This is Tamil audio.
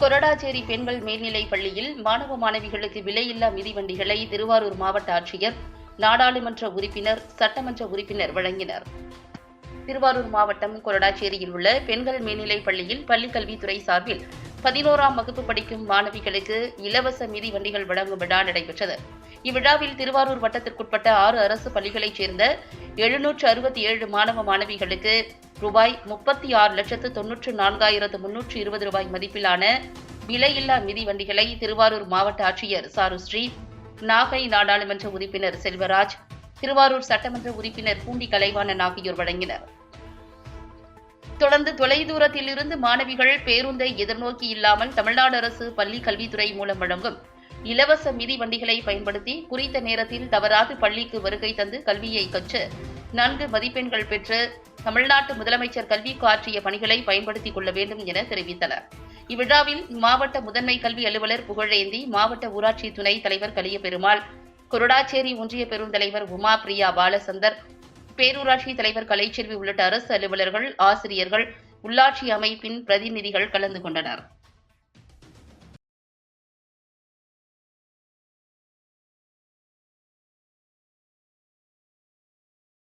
கொரடாச்சேரி பெண்கள் மேல்நிலைப் பள்ளியில் மாணவ மாணவிகளுக்கு விலையில்லா மிதிவண்டிகளை திருவாரூர் மாவட்ட ஆட்சியர் நாடாளுமன்ற உறுப்பினர் சட்டமன்ற உறுப்பினர் வழங்கினர். திருவாரூர் மாவட்டம் கொரடாச்சேரியில் உள்ள பெண்கள் மேல்நிலைப் பள்ளியில் பள்ளிக் கல்வித்துறை சார்பில் பதினோராம் வகுப்பு படிக்கும் மாணவிகளுக்கு இலவச மிதிவண்டிகள் வழங்கும் விழா நடைபெற்றது. இவ்விழாவில் திருவாரூர் வட்டத்திற்குட்பட்ட ஆறு அரசு பள்ளிகளைச் சேர்ந்த எழுநூற்று அறுபத்தி ஏழு மாணவ மாணவிகளுக்கு ரூபாய் முப்பத்தி ஆறு லட்சத்து தொன்னூற்று நான்காயிரத்து முன்னூற்று இருபது ரூபாய் மதிப்பிலான விலையில்லா மிதிவண்டிகளை திருவாரூர் மாவட்ட ஆட்சியர் சாருஸ்ரீ நாகை நாடாளுமன்ற உறுப்பினர் செல்வராஜ் திருவாரூர் சட்டமன்ற உறுப்பினர் பூண்டி கலைவாணன் ஆகியோர் வழங்கினர். தொடர்ந்து தொலைதூரத்தில் இருந்து மாணவிகள் பேருந்தை எதிர்நோக்கி இல்லாமல் தமிழ்நாடு அரசு பள்ளி கல்வித்துறை மூலம் வழங்கும் இலவச மிதிவண்டிகளை பயன்படுத்தி குறித்த நேரத்தில் தவறாது பள்ளிக்கு வருகை தந்து கல்வியை கற்று நன்கு மதிப்பெண்கள் பெற்று தமிழ்நாட்டு முதலமைச்சர் கல்விக்கு ஆற்றிய பணிகளை பயன்படுத்திக் கொள்ள வேண்டும் என தெரிவித்தனர். இவ்விழாவில் மாவட்ட முதன்மை கல்வி அலுவலர் புகழேந்தி மாவட்ட ஊராட்சி துணை தலைவர் கலியபெருமாள் குருடாச்சேரி ஒன்றிய பெருந்தலைவர் உமா பிரியா பாலசந்தர் பேரூராட்சி தலைவர் கலைச்செல்வி உள்ளிட்ட அரசு அலுவலர்கள் ஆசிரியர்கள் உள்ளாட்சி அமைப்பின் பிரதிநிதிகள் கலந்து கொண்டனர்.